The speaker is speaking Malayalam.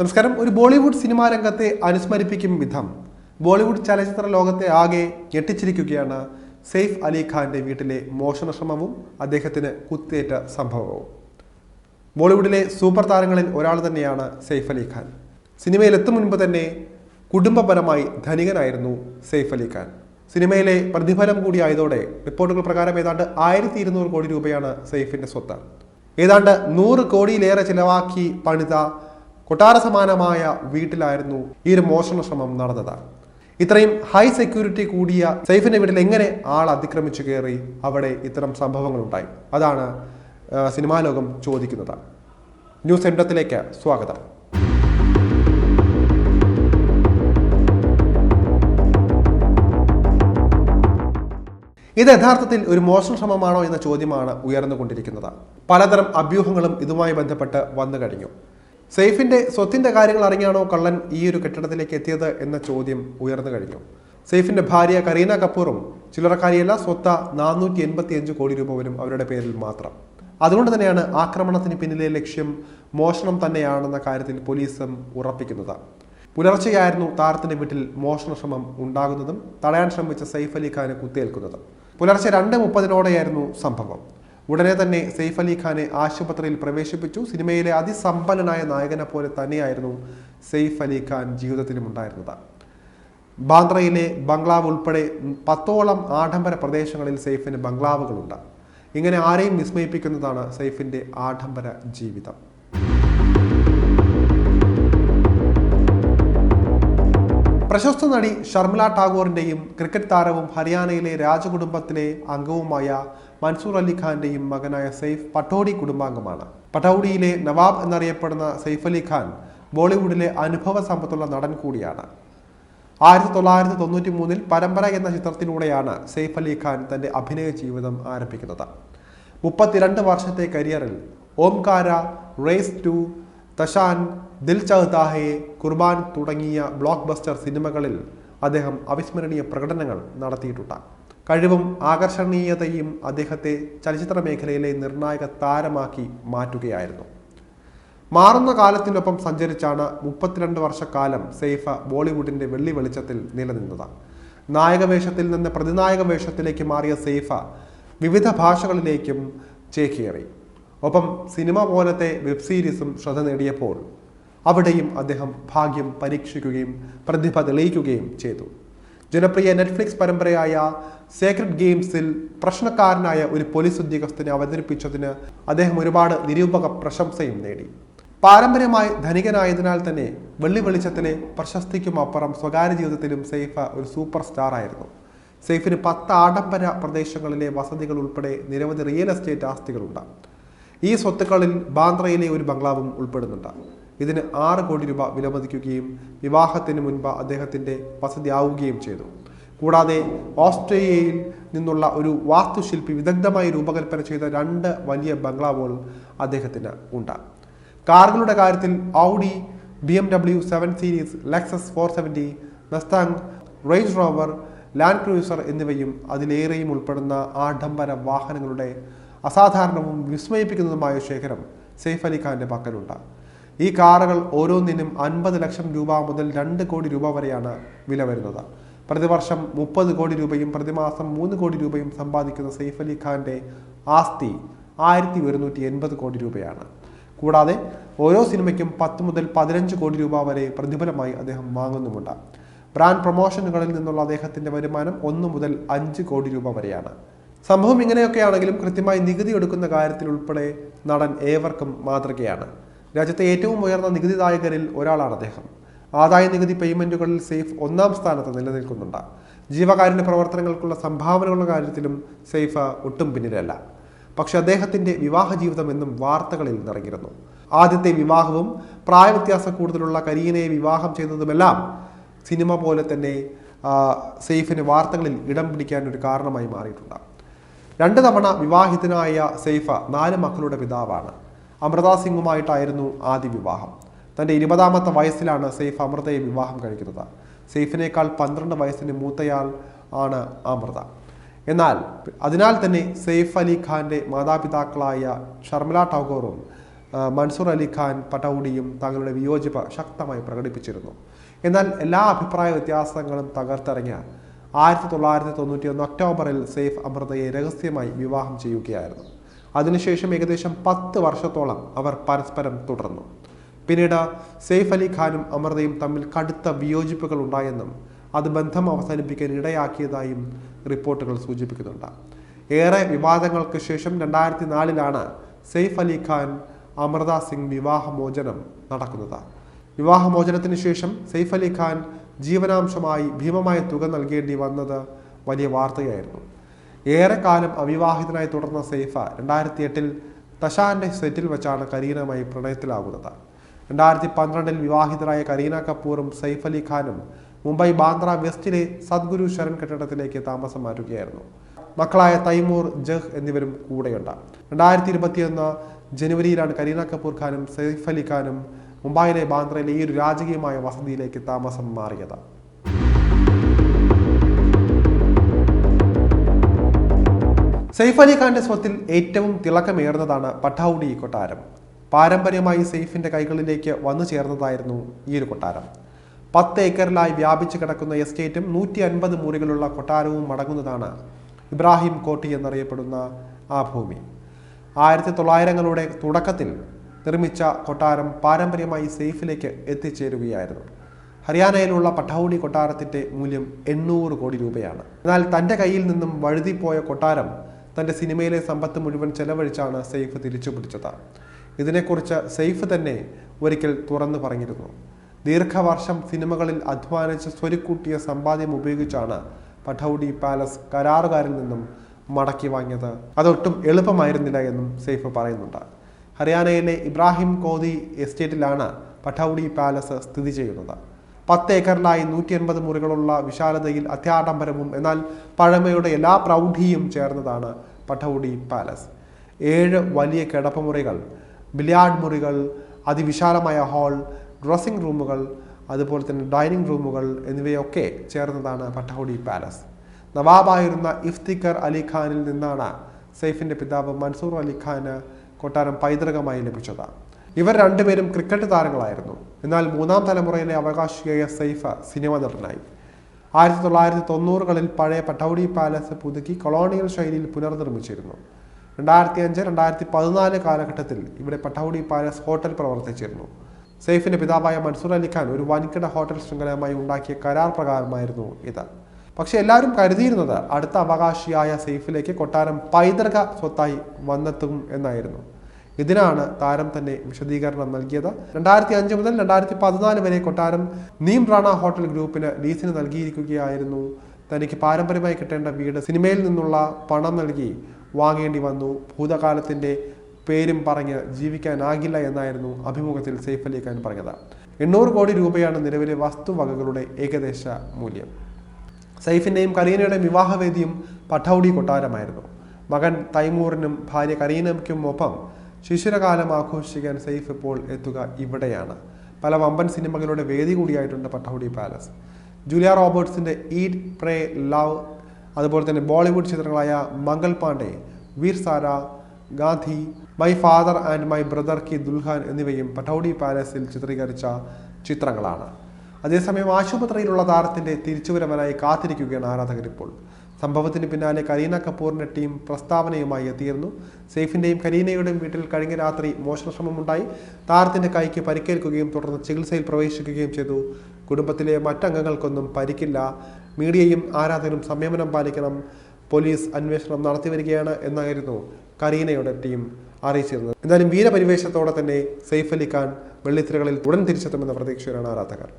നമസ്കാരം. ഒരു ബോളിവുഡ് സിനിമാ രംഗത്തെ അനുസ്മരിപ്പിക്കും വിധം ബോളിവുഡ് ചലച്ചിത്ര ലോകത്തെ ആകെ ഞെട്ടിച്ചിരിക്കുകയാണ് സെയ്ഫ് അലി ഖാന്റെ വീട്ടിലെ മോഷണശ്രമവും അദ്ദേഹത്തിന് കുത്തേറ്റ സംഭവവും. ബോളിവുഡിലെ സൂപ്പർ താരങ്ങളിൽ ഒരാൾ തന്നെയാണ് സെയ്ഫ് അലി ഖാൻ. സിനിമയിലെത്തും മുൻപ് തന്നെ കുടുംബപരമായി ധനികനായിരുന്നു സെയ്ഫ് അലി ഖാൻ. സിനിമയിലെ പ്രതിഫലം കൂടിയായതോടെ റിപ്പോർട്ടുകൾ പ്രകാരം ഏതാണ്ട് ആയിരത്തി ഇരുന്നൂറ് കോടി രൂപയാണ് സെയ്ഫിന്റെ സ്വത്ത്. ഏതാണ്ട് നൂറ് കോടിയിലേറെ ചിലവാക്കി പണിത കൊട്ടാര സമാനമായ വീട്ടിലായിരുന്നു ഈ ഒരു മോഷണ ശ്രമം നടന്നത്. ഇത്രയും ഹൈ സെക്യൂരിറ്റി കൂടിയ സൈഫിന്റെ വീട്ടിൽ എങ്ങനെ ആൾ അതിക്രമിച്ചു കയറി അവിടെ ഇത്തരം സംഭവങ്ങൾ ഉണ്ടായി അതാണ് സിനിമാ ലോകം ചോദിക്കുന്നത്. ന്യൂസ് എൻഡത്തിലേക്ക് സ്വാഗതം. ഇത് യഥാർത്ഥത്തിൽ ഒരു മോഷണ ശ്രമമാണോ എന്ന ചോദ്യമാണ് ഉയർന്നുകൊണ്ടിരിക്കുന്നത്. പലതരം അഭ്യൂഹങ്ങളും ഇതുമായി ബന്ധപ്പെട്ട് വന്നു കഴിഞ്ഞു സെയ്ഫിന്റെ സ്വത്തിന്റെ കാര്യങ്ങൾ അറിഞ്ഞാണോ കള്ളൻ ഈ ഒരു കെട്ടിടത്തിലേക്ക് എത്തിയത് എന്ന ചോദ്യം ഉയർന്നു കഴിഞ്ഞു. സെയ്ഫിന്റെ ഭാര്യ കരീന കപൂറും ചില്ലറക്കാരിയല്ല സ്വത്ത നാനൂറ്റി എൺപത്തി അഞ്ച് കോടി രൂപ വരും അവരുടെ പേരിൽ മാത്രം. അതുകൊണ്ട് തന്നെയാണ് ആക്രമണത്തിന് പിന്നിലെ ലക്ഷ്യം മോഷണം തന്നെയാണെന്ന കാര്യത്തിൽ പോലീസും ഉറപ്പിക്കുന്നത്. പുലർച്ചെയായിരുന്നു താരത്തിന്റെ വീട്ടിൽ മോഷണ ശ്രമം ഉണ്ടാകുന്നതും തടയാൻ ശ്രമിച്ച സൈഫ് അലി ഖാന് കുത്തിയേൽക്കുന്നതും. പുലർച്ചെ രണ്ട് മുപ്പതിനോടെയായിരുന്നു സംഭവം. ഉടനെ തന്നെ സെയ്ഫ് അലി ഖാനെ ആശുപത്രിയിൽ പ്രവേശിപ്പിച്ചു. സിനിമയിലെ അതിസമ്പന്നനായ നായകനെ പോലെ തന്നെയായിരുന്നു സെയ്ഫ് അലി ഖാൻ ജീവിതത്തിലും ഉണ്ടായിരുന്നത് ബാന്ദ്രയിലെ ബംഗ്ലാവ് ഉൾപ്പെടെ പത്തോളം ആഡംബര പ്രദേശങ്ങളിൽ സെയ്ഫിന് ബംഗ്ലാവുകളുണ്ട്. ഇങ്ങനെ ആരെയും വിസ്മയിപ്പിക്കുന്നതാണ് സെയ്ഫിന്റെ ആഡംബര ജീവിതം. പ്രശസ്ത നടി ഷർമിള ടാഗോറിന്റെയും ക്രിക്കറ്റ് താരവും ഹരിയാനയിലെ രാജകുടുംബത്തിലെ അംഗവുമായ മൻസൂർ അലി ഖാന്റെയും മകനായ സെയ്ഫ് പട്ടോഡി കുടുംബാംഗമാണ്. പട്ടോഡിയിലെ നവാബ് എന്നറിയപ്പെടുന്ന സെയ്ഫ് അലി ഖാൻ ബോളിവുഡിലെ അനുഭവ സമ്പത്തുള്ള നടൻ കൂടിയാണ്. ആയിരത്തി തൊള്ളായിരത്തി തൊണ്ണൂറ്റി മൂന്നിൽ പരമ്പര എന്ന ചിത്രത്തിലൂടെയാണ് സെയ്ഫ് അലി ഖാൻ തന്റെ അഭിനയ ജീവിതം ആരംഭിക്കുന്നത്. മുപ്പത്തിരണ്ട് വർഷത്തെ കരിയറിൽ ഓംകാര റേസ് ടു തഷാൻ ദിൽ ചഹ്താഹെ കുർബാൻ തുടങ്ങിയ ബ്ലോക്ക് ബസ്റ്റർ സിനിമകളിൽ അദ്ദേഹം അവിസ്മരണീയ പ്രകടനങ്ങൾ നടത്തിയിട്ടുണ്ട്. കഴിവും ആകർഷണീയതയും അദ്ദേഹത്തെ ചലച്ചിത്ര മേഖലയിലെ നിർണായക താരമാക്കി മാറ്റുകയായിരുന്നു. മാറുന്ന കാലത്തിനൊപ്പം സഞ്ചരിച്ചാണ് മുപ്പത്തിരണ്ട് വർഷക്കാലം സെയ്ഫ ബോളിവുഡിന്റെ വെള്ളി വെളിച്ചത്തിൽ നിലനിന്നത്. നായക വേഷത്തിൽ നിന്ന് പ്രതിനായക വേഷത്തിലേക്ക് മാറിയ സെയ്ഫ വിവിധ ഭാഷകളിലേക്കും ചേക്കേറി. ഒപ്പം സിനിമ പോലത്തെ വെബ് സീരീസും ശ്രദ്ധ നേടിയപ്പോൾ അവിടെയും അദ്ദേഹം ഭാഗ്യം പരീക്ഷിക്കുകയും പ്രതിഭ തെളിയിക്കുകയും ചെയ്തു. ജനപ്രിയ നെറ്റ്ഫ്ലിക്സ് പരമ്പരയായ സേക്രഡ് ഗെയിംസിൽ പ്രശ്നക്കാരനായ ഒരു പോലീസ് ഉദ്യോഗസ്ഥനെ അവതരിപ്പിച്ചതിന് അദ്ദേഹം ഒരുപാട് നിരൂപക പ്രശംസയും നേടി. പാരമ്പര്യമായി ധനികനായതിനാൽ തന്നെ വെള്ളി വെളിച്ചത്തിലെ പ്രശസ്തിക്കും അപ്പുറം സ്വകാര്യ ജീവിതത്തിലും സെയ്ഫ ഒരു സൂപ്പർ സ്റ്റാർ ആയിരുന്നു. സെയ്ഫിന് പത്ത് ആഡംബര പ്രദേശങ്ങളിലെ വസതികൾ ഉൾപ്പെടെ നിരവധി റിയൽ എസ്റ്റേറ്റ് ആസ്തികളുണ്ട്. ഈ സ്വത്തുക്കളിൽ ബാന്ദ്രയിലെ ഒരു ബംഗ്ലാവും ഉൾപ്പെടുന്നുണ്ട്. ഇതിന് ആറ് കോടി രൂപ വിലമതിക്കുകയും വിവാഹത്തിന് മുൻപ് അദ്ദേഹത്തിന്റെ വസതി ആവുകയും ചെയ്തു. കൂടാതെ ഓസ്ട്രേലിയയിൽ നിന്നുള്ള ഒരു വാസ്തുശില്പി വിദഗ്ധമായി രൂപകൽപ്പന ചെയ്ത രണ്ട് വലിയ ബംഗ്ലാവുകൾ അദ്ദേഹത്തിന് ഉണ്ട്. കാറുകളുടെ കാര്യത്തിൽ Audi B M W seven series Lexus four seventy Mustang Range Rover Land Cruiser എന്നിവയും അതിലേറെയും ഉൾപ്പെടുന്ന ആഡംബര വാഹനങ്ങളുടെ അസാധാരണവും വിസ്മയിപ്പിക്കുന്നതുമായ ശേഖരം സെയ്ഫ് അലി ഖാന്റെ പക്കലുണ്ട്. ഈ കാറുകൾ ഓരോന്നിനും അൻപത് ലക്ഷം രൂപ മുതൽ രണ്ട് കോടി രൂപ വരെയാണ് വില വരുന്നത്. പ്രതിവർഷം മുപ്പത് കോടി രൂപയും പ്രതിമാസം മൂന്ന് കോടി രൂപയും സമ്പാദിക്കുന്ന സെയ്ഫ് അലി ഖാന്റെ ആസ്തി ആയിരത്തി ഒരുന്നൂറ്റി എൺപത് കോടി രൂപയാണ്. കൂടാതെ ഓരോ സിനിമയ്ക്കും പത്ത് മുതൽ പതിനഞ്ച് കോടി രൂപ വരെ പ്രതിഫലമായി അദ്ദേഹം വാങ്ങുന്നുമുണ്ട്. ബ്രാൻഡ് പ്രൊമോഷനുകളിൽ നിന്നുള്ള അദ്ദേഹത്തിന്റെ വരുമാനം ഒന്ന് മുതൽ അഞ്ച് കോടി രൂപ വരെയാണ്. സംഭവം ഇങ്ങനെയൊക്കെയാണെങ്കിലും കൃത്യമായി നികുതി എടുക്കുന്ന കാര്യത്തിൽ ഉൾപ്പെടെ നടൻ ഏവർക്കും മാതൃകയാണ്. രാജ്യത്തെ ഏറ്റവും ഉയർന്ന നികുതിദായകരിൽ ഒരാളാണ് അദ്ദേഹം. ആദായ നികുതി പേയ്മെന്റുകളിൽ സേഫ് ഒന്നാം സ്ഥാനത്ത് നിലനിൽക്കുന്നുണ്ട്. ജീവകാരുണ്യ പ്രവർത്തനങ്ങൾക്കുള്ള സംഭാവനകളുടെ കാര്യത്തിലും സേഫ് ഒട്ടും പിന്നിലല്ല. പക്ഷെ അദ്ദേഹത്തിന്റെ വിവാഹ ജീവിതം എന്നും വാർത്തകളിൽ നിറങ്ങിയിരുന്നു ആദ്യത്തെ വിവാഹവും പ്രായവ്യത്യാസം കൂടുതലുള്ള കരീനയെ വിവാഹം ചെയ്തതുമെല്ലാം സിനിമ പോലെ തന്നെ സെയ്ഫിന് വാർത്തകളിൽ ഇടം പിടിക്കാൻ ഒരു കാരണമായി മാറിയിട്ടുണ്ട്. രണ്ട് തവണ വിവാഹിതനായ സെയ്ഫ നാല് മക്കളുടെ പിതാവാണ്. അമൃത സിംഗുമായിട്ടായിരുന്നു ആദ്യ വിവാഹം. തന്റെ ഇരുപതാമത്തെ വയസ്സിലാണ് സെയ്ഫ് അമൃതയെ വിവാഹം കഴിക്കുന്നത്. സെയ്ഫിനേക്കാൾ പന്ത്രണ്ട് വയസ്സിന് മൂത്തയാൾ ആണ് അമൃത. എന്നാൽ അതിനാൽ തന്നെ സെയ്ഫ് അലി ഖാന്റെ മാതാപിതാക്കളായ ഷർമില ടാഗോറും മൻസൂർ അലി ഖാൻ പട്ടൗഡിയും തങ്ങളുടെ വിയോജിപ്പ് ശക്തമായി പ്രകടിപ്പിച്ചിരുന്നു. എന്നാൽ എല്ലാ അഭിപ്രായ വ്യത്യാസങ്ങളും തകർത്തിറങ്ങിയ ആയിരത്തി തൊള്ളായിരത്തി തൊണ്ണൂറ്റി ഒന്ന് ഒക്ടോബറിൽ സെയ്ഫ് അമൃതയെ രഹസ്യമായി വിവാഹം ചെയ്യുകയായിരുന്നു. അതിനുശേഷം ഏകദേശം പത്ത് വർഷത്തോളം അവർ പരസ്പരം തുടർന്നു. പിന്നീട് സെയ്ഫ് അലി ഖാനും അമൃതയും തമ്മിൽ കടുത്ത വിയോജിപ്പുകൾ ഉണ്ടായെന്നും അത് ബന്ധം അവസാനിപ്പിക്കാൻ ഇടയാക്കിയതായും റിപ്പോർട്ടുകൾ സൂചിപ്പിക്കുന്നുണ്ട്. ഏറെ വിവാദങ്ങൾക്ക് ശേഷം രണ്ടായിരത്തി നാലിലാണ് സെയ്ഫ് അലി ഖാൻ അമൃത സിംഗ് വിവാഹമോചനം നടക്കുന്നത്. വിവാഹമോചനത്തിന് ശേഷം സെയ്ഫ് അലി ഖാൻ ജീവനാംശമായി ഭീമമായ തുക നൽകേണ്ടി വന്നത് വലിയ വാർത്തയായിരുന്നു. ഏറെക്കാലം അവിവാഹിതനായി തുടർന്ന സെയ്ഫ രണ്ടായിരത്തി എട്ടിൽ തഷാന്റെ സെറ്റിൽ വെച്ചാണ് കരീനയുമായി പ്രണയത്തിലാകുന്നത്. രണ്ടായിരത്തി പന്ത്രണ്ടിൽ വിവാഹിതരായ കരീന കപൂറും സൈഫ് അലി ഖാനും മുംബൈ ബാന്ദ്ര വെസ്റ്റിലെ സദ്ഗുരു ശരൺ കെട്ടിടത്തിലേക്ക് താമസം മാറ്റുകയായിരുന്നു. മക്കളായ തൈമൂർ ജഹ് എന്നിവരും കൂടെയുണ്ട്. രണ്ടായിരത്തി ഇരുപത്തിയൊന്ന് ജനുവരിയിലാണ് കരീന കപൂർ ഖാനും സൈഫ് അലി ഖാനും മുംബൈയിലെ ബാന്ദ്രയിലെ ഈ ഒരു രാജകീയമായ വസതിയിലേക്ക് താമസം മാറിയത്. സെയ്ഫ് അലി ഖാന്റെ സ്വത്തിൽ ഏറ്റവും തിളക്കമേറുന്നതാണ് പട്ടൗഡി കൊട്ടാരം. പാരമ്പര്യമായി സെയ്ഫിന്റെ കൈകളിലേക്ക് വന്നു ചേർന്നതായിരുന്നു ഈ ഒരു കൊട്ടാരം. പത്ത് ഏക്കറിലായി വ്യാപിച്ചു കിടക്കുന്ന എസ്റ്റേറ്റും നൂറ്റി അൻപത് മുറികളുള്ള കൊട്ടാരവും അടങ്ങുന്നതാണ് ഇബ്രാഹിം കോട്ടി എന്നറിയപ്പെടുന്ന ആ ഭൂമി. ആയിരത്തി തൊള്ളായിരങ്ങളുടെ തുടക്കത്തിൽ നിർമ്മിച്ച കൊട്ടാരം പാരമ്പര്യമായി സെയ്ഫിലേക്ക് എത്തിച്ചേരുകയായിരുന്നു. ഹരിയാനയിലുള്ള പഠൌഡി കൊട്ടാരത്തിന്റെ മൂല്യം എണ്ണൂറ് കോടി രൂപയാണ്. എന്നാൽ തന്റെ കയ്യിൽ നിന്നും വഴുതിപ്പോയ കൊട്ടാരം തന്റെ സിനിമയിലെ സമ്പത്ത് മുഴുവൻ ചെലവഴിച്ചാണ് സെയ്ഫ് തിരിച്ചു പിടിച്ചത് ഇതിനെക്കുറിച്ച് സെയ്ഫ് തന്നെ ഒരിക്കൽ തുറന്നു പറഞ്ഞിരുന്നു. ദീർഘവർഷം സിനിമകളിൽ അധ്വാനിച്ച് സ്വരുക്കൂട്ടിയ സമ്പാദ്യം ഉപയോഗിച്ചാണ് പഠൌഡി പാലസ് കരാറുകാരിൽ നിന്നും മടക്കി വാങ്ങിയത്. അതൊട്ടും എളുപ്പമായിരുന്നില്ല എന്നും സെയ്ഫ് പറയുന്നുണ്ട്. ഹരിയാനയിലെ ഇബ്രാഹിം കോതി എസ്റ്റേറ്റിലാണ് പഠൌഡി പാലസ് സ്ഥിതി ചെയ്യുന്നത്. പത്ത് ഏക്കറിലായി നൂറ്റി എൺപത് മുറികളുള്ള വിശാലതയിൽ അത്യാഡംബരവും എന്നാൽ പഴമയുടെ എല്ലാ പ്രൗഢിയും ചേർന്നതാണ് പഠൌഡി പാലസ്. ഏഴ് വലിയ കിടപ്പുമുറികൾ ബിലിയാർഡ് മുറികൾ അതിവിശാലമായ ഹാൾ ഡ്രസ്സിംഗ് റൂമുകൾ അതുപോലെ തന്നെ ഡൈനിങ് റൂമുകൾ എന്നിവയൊക്കെ ചേർന്നതാണ് പട്ടഹൗഡി പാലസ്. നവാബായിരുന്ന ഇഫ്തിഖർ അലി ഖാനിൽ നിന്നാണ് സെയ്ഫിന്റെ പിതാവ് മൻസൂർ അലി കൊട്ടാരം പൈതൃകമായി ലഭിച്ചത്. ഇവർ രണ്ടുപേരും ക്രിക്കറ്റ് താരങ്ങളായിരുന്നു. എന്നാൽ മൂന്നാം തലമുറയിലെ അവകാശിയായ സൈഫ സിനിമ നടനായി. ആയിരത്തി തൊള്ളായിരത്തി തൊണ്ണൂറുകളിൽ പഴയ പട്ടൗഡി പാലസ് പുതുക്കി കൊളോണിയൽ ശൈലിയിൽ പുനർനിർമ്മിച്ചിരുന്നു. രണ്ടായിരത്തി അഞ്ച് രണ്ടായിരത്തി പതിനാല് കാലഘട്ടത്തിൽ ഇവിടെ പട്ടൗഡി പാലസ് ഹോട്ടൽ പ്രവർത്തിച്ചിരുന്നു. സെയ്ഫിന്റെ പിതാവായ മൻസൂർ അലിഖാൻ ഒരു വൻകിട ഹോട്ടൽ ശൃംഖലയുമായി ഉണ്ടാക്കിയ കരാർ പ്രകാരമായിരുന്നു ഇത്. പക്ഷെ എല്ലാവരും കരുതിയിരുന്നത് അടുത്ത അവകാശിയായ സെയ്ഫിലേക്ക് കൊട്ടാരം പൈതൃക സ്വത്തായി വന്നെത്തും എന്നായിരുന്നു. ഇതിനാണ് താരം തന്നെ വിശദീകരണം നൽകിയത്. രണ്ടായിരത്തി അഞ്ച് മുതൽ രണ്ടായിരത്തി പതിനാല് വരെ കൊട്ടാരം നീം റാണ ഹോട്ടൽ ഗ്രൂപ്പിന് ലീസിന് നൽകിയിരിക്കുകയായിരുന്നു. തനിക്ക് പാരമ്പര്യമായി കിട്ടേണ്ട വീട് സിനിമയിൽ നിന്നുള്ള പണം നൽകി വാങ്ങേണ്ടി വന്നു. ഭൂതകാലത്തിന്റെ പേരും പറഞ്ഞ് ജീവിക്കാനാകില്ല എന്നായിരുന്നു അഭിമുഖത്തിൽ സെയ്ഫ് അലി ഖാൻ പറഞ്ഞത്. എണ്ണൂറ് കോടി രൂപയാണ് നിലവിലെ വസ്തുവകകളുടെ ഏകദേശ മൂല്യം. സൈഫിന്റെയും കരീനയുടെയും വിവാഹവേദിയും പഠൌഡി കൊട്ടാരമായിരുന്നു. മകൻ തൈമൂറിനും ഭാര്യ കരീനയ്ക്കും ഒപ്പം ശിശുരകാലം ആഘോഷിക്കാൻ സൈഫ് ഇപ്പോൾ എത്തുക ഇവിടെയാണ്. പല വമ്പൻ സിനിമകളുടെ വേദി കൂടിയായിട്ടുണ്ട് പഠൌഡി പാലസ്. ജൂലിയ റോബർട്സിന്റെ ഈറ്റ് പ്രേ ലവ് അതുപോലെ തന്നെ Bollywood ചിത്രങ്ങളായ Mangal Pandey Veer Zaara Gandhi my father and my brother Ki Dulhan എന്നിവയും പഠൌഡി പാലസിൽ ചിത്രീകരിച്ച ചിത്രങ്ങളാണ്. അതേസമയം ആശുപത്രിയിലുള്ള താരത്തിന്റെ തിരിച്ചുവരവനായി കാത്തിരിക്കുകയാണ് ആരാധകർ ഇപ്പോൾ സംഭവത്തിന് പിന്നാലെ കരീന കപൂറിന്റെ ടീം പ്രസ്താവനയുമായി എത്തിയിരുന്നു. സെയ്ഫിന്റെയും കരീനയുടെയും വീട്ടിൽ കഴിഞ്ഞ രാത്രി മോഷണശ്രമമുണ്ടായി. താരത്തിന്റെ കൈക്ക് പരിക്കേൽക്കുകയും തുടർന്ന് ചികിത്സയിൽ പ്രവേശിക്കുകയും ചെയ്തു. കുടുംബത്തിലെ മറ്റംഗങ്ങൾക്കൊന്നും പരിക്കില്ല. മീഡിയയും ആരാധകരും സംയമനം പാലിക്കണം. പോലീസ് അന്വേഷണം നടത്തിവരികയാണ് എന്നായിരുന്നു കരീനയുടെ ടീം അറിയിച്ചിരുന്നത്. എന്തായാലും വീരപരിവേശത്തോടെ തന്നെ സെയ്ഫ് അലി ഖാൻ വെള്ളിത്തിരകളിൽ ഉടൻ തിരിച്ചെത്തുമെന്ന പ്രതീക്ഷയിലാണ് ആരാധകർ.